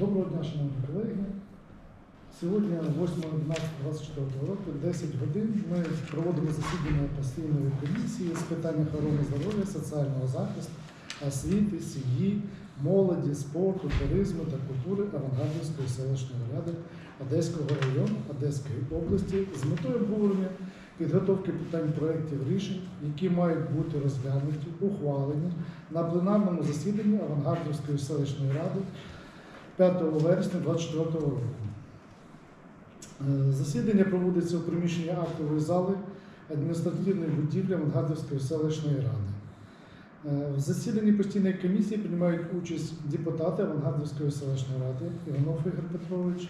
Доброго дня, шановні колеги. Сьогодні, 8.11.24 року, 10 годин, ми проводимо засідання постійної комісії з питань охорони здоров'я, соціального захисту, освіти, сім'ї, молоді, спорту, туризму та культури Авангардівської селищної ради Одеського району Одеської області з метою обговорення підготовки питань проєктів рішень, які мають бути розглянуті, ухвалені на пленарному засіданні Авангардівської селищної ради 5 вересня 2024 року. Е, Засідання проводиться у приміщенні актової зали адміністративної будівлі Авангардівської селищної ради. Е, В засіданні постійної комісії приймають участь депутати Авангардівської селищної ради Іванов Ігор Петрович,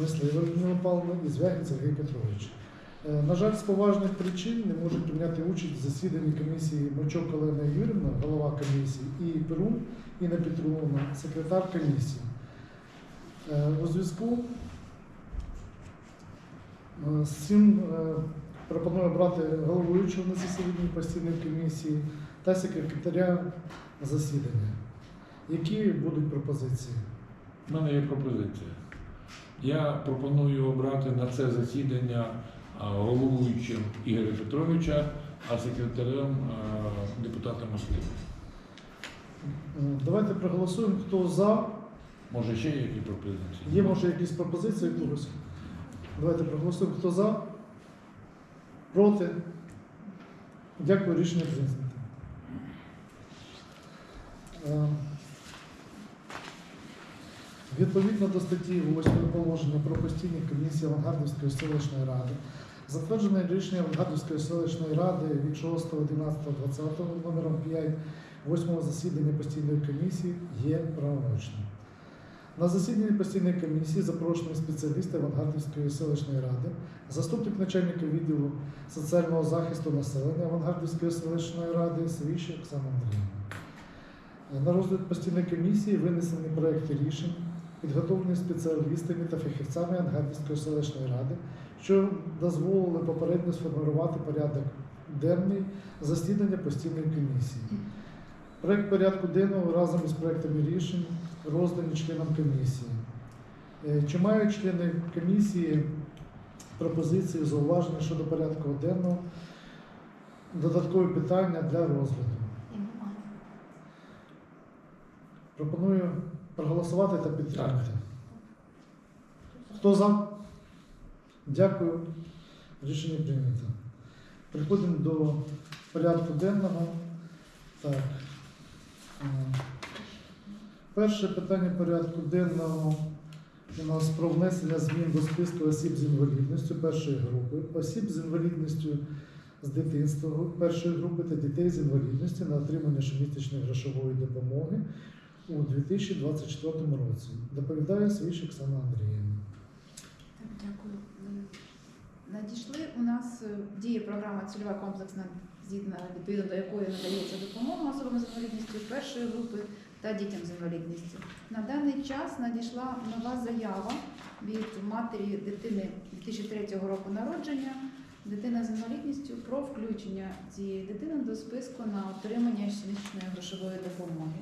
Мислива Людмила Павловна і Звягін Сергій Петрович. Е, На жаль, з поважних причин не можуть прийняти участь в засіданні комісії Мочок Олена Юрівна, голова комісії, і Перун Інна Петровна, секретар комісії. Е, У зв'язку е, з цим е, пропоную брати головуючого на засіданні постійної комісії та секретаря засідання. Які будуть пропозиції? У мене є пропозиція. Я пропоную обрати на це засідання головуючим Ігоря Петровича, а секретарем депутата Москви. Давайте проголосуємо, хто за. Може ще є які пропозиції? Є може якісь пропозиції когось? Давайте проголосуємо, хто за. Проти. Дякую, рішення прийнято. Е, Відповідно до статті 8 положення про постійні комісії Авангардівської селищної ради, затверджене рішення Авангардівської селищної ради від 6.11.20 номером 5 8 засідання постійної комісії є правомочним. На засіданні постійної комісії запрошені спеціалісти Авангардівської селищної ради, заступник начальника відділу соціального захисту населення Авангардівської селищної ради Свіщик Оксана Андріївна. На розгляд постійної комісії винесені проекти рішень, підготовлені спеціалістами та фахівцями Авангардівської селищної ради, що дозволили попередньо сформувати порядок денний засідання постійної комісії. Проект порядку денного разом із проектами рішень роздані членам комісії. Е, Чи мають члени комісії пропозиції, зауваження щодо порядку денного, додаткові питання для розгляду? Пропоную проголосувати та підтримати. Хто за? Дякую. Рішення прийнято. Переходимо до порядку денного. Так. Перше питання порядку денного у нас про внесення змін до списку осіб з інвалідністю першої групи, осіб з інвалідністю з дитинства першої групи та дітей з інвалідністю на отримання щомісячної грошової допомоги у 2024 році. Доповідає Свіш Оксана Андріївна. Дякую. Надійшли у нас е, діє програма цільова комплексна, згідно відповідно до якої надається допомога особам з інвалідністю першої групи та дітям з інвалідністю. На даний час надійшла нова заява від матері дитини 2003 року народження, дитина з інвалідністю про включення цієї дитини до списку на отримання щомісячної грошової допомоги.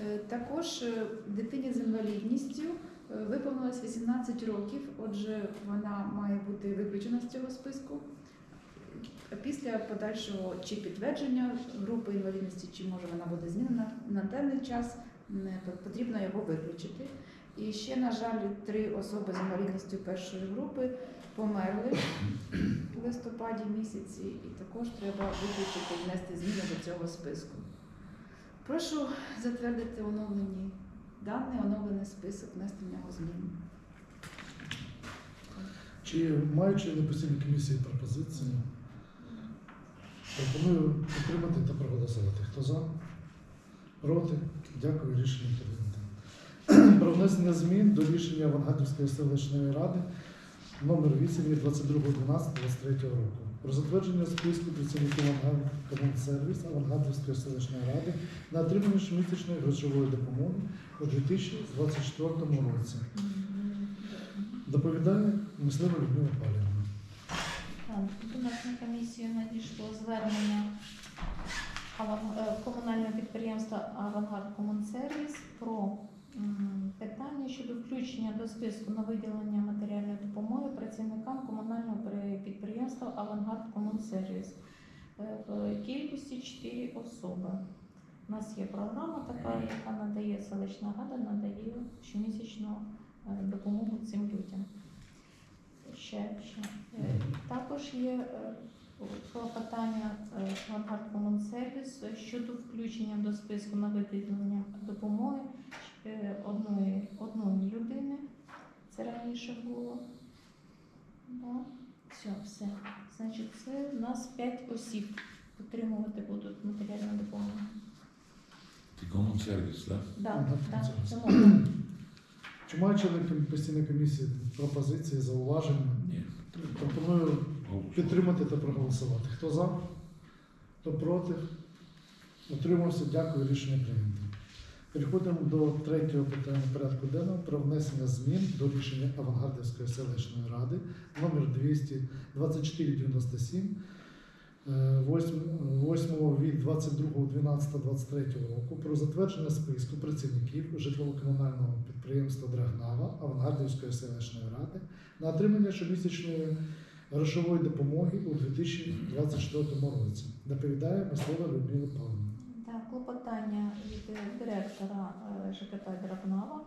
Е, Також е, дитині з інвалідністю Е, Виповнилось 18 років, отже, вона має бути виключена з цього списку. Після подальшого чи підтвердження групи інвалідності, чи може вона буде змінена на даний час, потрібно його виключити. І ще, на жаль, три особи з інвалідністю першої групи померли в листопаді місяці, і також треба виключити внести зміни до цього списку. Прошу затвердити оновлені даний оновлений список, внести в нього зміни. Чи мають члени постійної комісії пропозиції? Пропоную підтримати та проголосувати. Хто за? Проти? Дякую, рішення прийнято. Про внесення змін до рішення Авангардівської селищної ради номер 8 від 22.12.23 року. Про затвердження списку працівників Авангардкомунсервіс Авангардівської селищної ради на отримання щомісячної грошової допомоги у 2024 році. Доповідає мислива Людмила Павлівна. На комісію надійшло звернення е, комунального підприємства Авангард Комунсервіс про питання щодо включення до списку на виділення матеріальної допомоги працівникам комунального підприємства Авангард Комунсервіс е, в кількості 4 особи. У нас є програма така, яка надає селищна рада, надає щомісячну е, допомогу цим людям. Ще, ще. Е, Також є е, клопотання е, Авангард Комунсервіс щодо включення до списку на виділення допомоги одної, одної людини. Це раніше було. Да. Все, все. Значить, це у нас 5 осіб отримувати будуть матеріальну допомогу. Ти так? Да, це це все. можна. Чи мають члени постійної комісії пропозиції, зауваження? Пропоную підтримати та проголосувати. Хто за? Хто проти? Утримався. Дякую. Рішення прийнято. Переходимо до третього питання порядку денного про внесення змін до рішення Авангардівської селищної ради номер 22497 8 від 22.12.23 року про затвердження списку працівників житлово-комунального підприємства Авангардівської селищної ради на отримання щомісячної грошової допомоги у 2024 році. Доповідає Мислова Людмила Павлівна. Так, клопотання від директора е, ЖКП Драгнава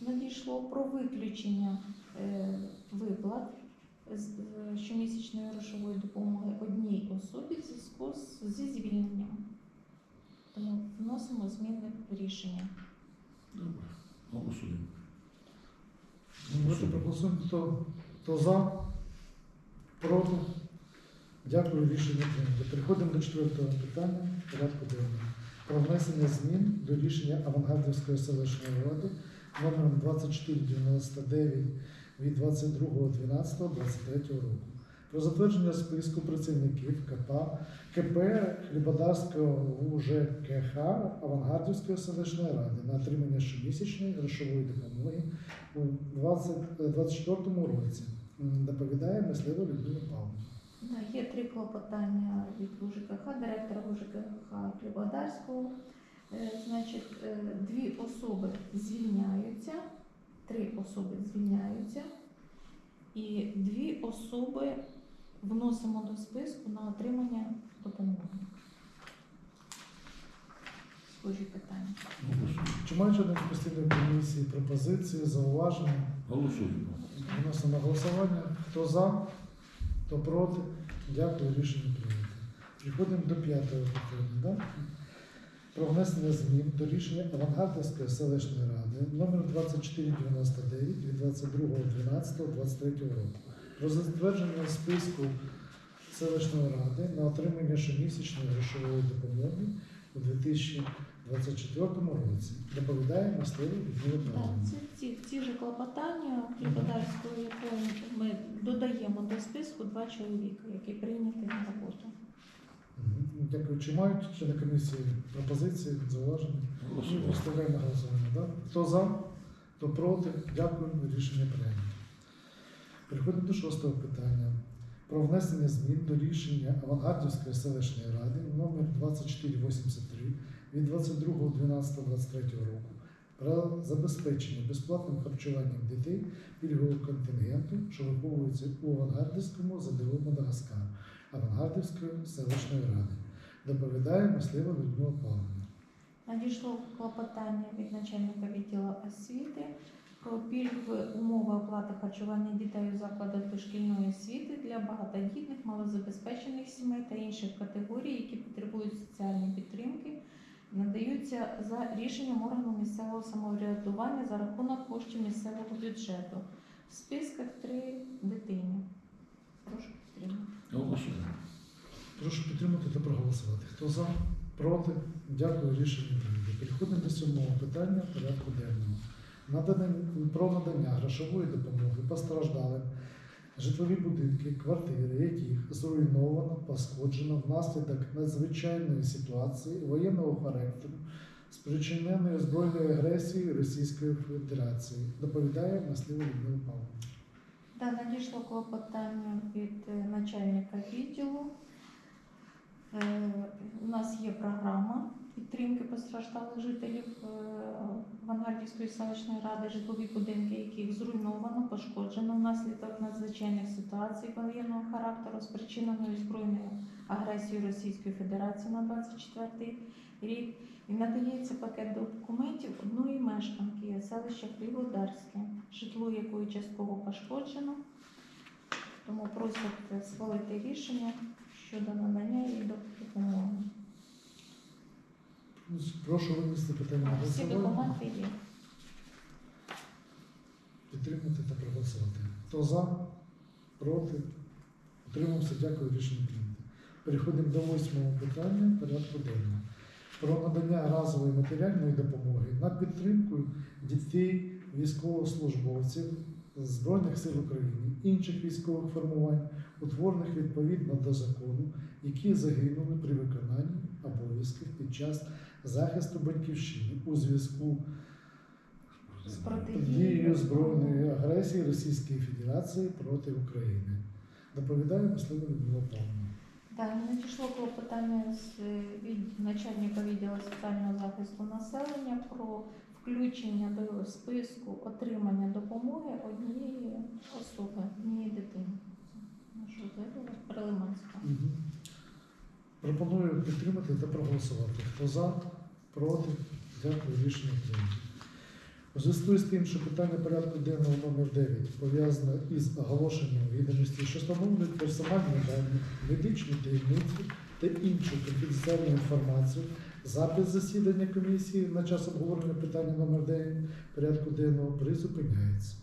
надійшло про виключення е, виплат е, щомісячної грошової допомоги одній особі в зв'язку зі звільненням. Тому вносимо зміни в рішення. Добре. Голосуємо. Давайте проголосуємо, хто, хто за, проти. Дякую, рішення прийнято. Переходимо до четвертого питання порядку денного. Про внесення змін до рішення Авангардівської селищної ради номером 2499 від 22.12.23 року. Про затвердження списку працівників КП, КП Хлібодарського УЖКХ Авангардівської селищної ради на отримання щомісячної грошової допомоги у 2024 році. Доповідає мислива Людмила Павловна. Є три клопотання від УЖКХ, директора УЖКХ Хлібодарського. Е, Значить, е, дві особи звільняються, три особи звільняються, і дві особи вносимо до списку на отримання допомоги. Схожі питання. Чи мають члени постійної комісії пропозиції, зауваження? Голосуємо. Виносимо на голосування. Хто за, хто проти. Дякую, рішення прийнято. Переходимо до п'ятого питання. Да? Про внесення змін до рішення Авангардівської селищної ради номер 2499 від 22.12.23 року. Про затвердження списку селищної ради на отримання щомісячної грошової допомоги у 2024 році. Доповідає мисливий Людмила Так, Павлівна. це ці, ці ж клопотання Хлібодарського, якої ми додаємо до списку два чоловіка, які прийняті на роботу. Мгм. Дякую. Чи мають члени комісії пропозиції, зауваження? Ми Голосуємо. Виставляємо на голосування. Да? Хто за, хто проти? Дякую. Рішення прийнято. Переходимо до шостого питання. Про внесення змін до рішення Авангардівської селищної ради номер 2483 від 22.12.23 року про забезпечення безплатним харчуванням дітей пільгового контингенту, що виховується у Авангардівському ЗДО Мадагаскар Авангардівської селищної ради. Доповідає мислива Людмила Павлівна. Надійшло клопотання від начальника відділу освіти про пільгові умови оплати харчування дітей у закладах дошкільної освіти для багатодітних, малозабезпечених сімей та інших категорій, які потребують соціальної підтримки, надаються за рішенням органу місцевого самоврядування за рахунок коштів місцевого бюджету. В списках три дитини. Прошу підтримати. Голосуємо. Прошу підтримати та проголосувати. Хто за? Проти? Дякую, рішення прийнято. Переходимо до сьомого питання порядку денного. Про надання грошової допомоги постраждалим житлові будинки, квартири, яких зруйновано, пошкоджено внаслідок надзвичайної ситуації воєнного характеру, спричиненої збройною агресією Російської Федерації. Доповідає Маслива Людмила Павловна. Да, надійшло клопотання від е, начальника відділу. Е, У нас є програма підтримки постраждалих жителів е, Вангардівської селищної ради, житлові будинки, яких зруйновано, пошкоджено внаслідок надзвичайних ситуацій воєнного характеру, спричиненої збройною агресією Російської Федерації на 24 рік. І надається пакет документів одної мешканки селища Хлібодарське, житло якої частково пошкоджено. Тому просять схвалити рішення щодо надання їй допомоги. Прошу винести питання на Всі голосування. документи є. Підтримати та проголосувати. Хто за? Проти? Утримався. Дякую. Рішення прийнято. Переходимо до восьмого питання порядку денного. Про надання разової матеріальної допомоги на підтримку дітей військовослужбовців Збройних сил України, інших військових формувань, утворених відповідно до закону, які загинули при виконанні обов'язків під час захисту батьківщини у зв'язку З протидією збройної агресії Російської Федерації проти України. Доповідає Мислина Людмила Павловна. Так, надійшло клопотання з від начальника відділу соціального захисту населення про включення до списку отримання допомоги однієї особи, однієї дитини. Нашого. Мгм. Пропоную підтримати та проголосувати. Хто за, проти, дякую, рішення прийнято. У зв'язку з тим, що питання порядку денного номер 9 пов'язане із оголошенням відомості, що встановлюють персональні дані, медичні таємниці та іншу конфіденціальну інформацію, запис засідання комісії на час обговорення питання номер 9 порядку денного призупиняється.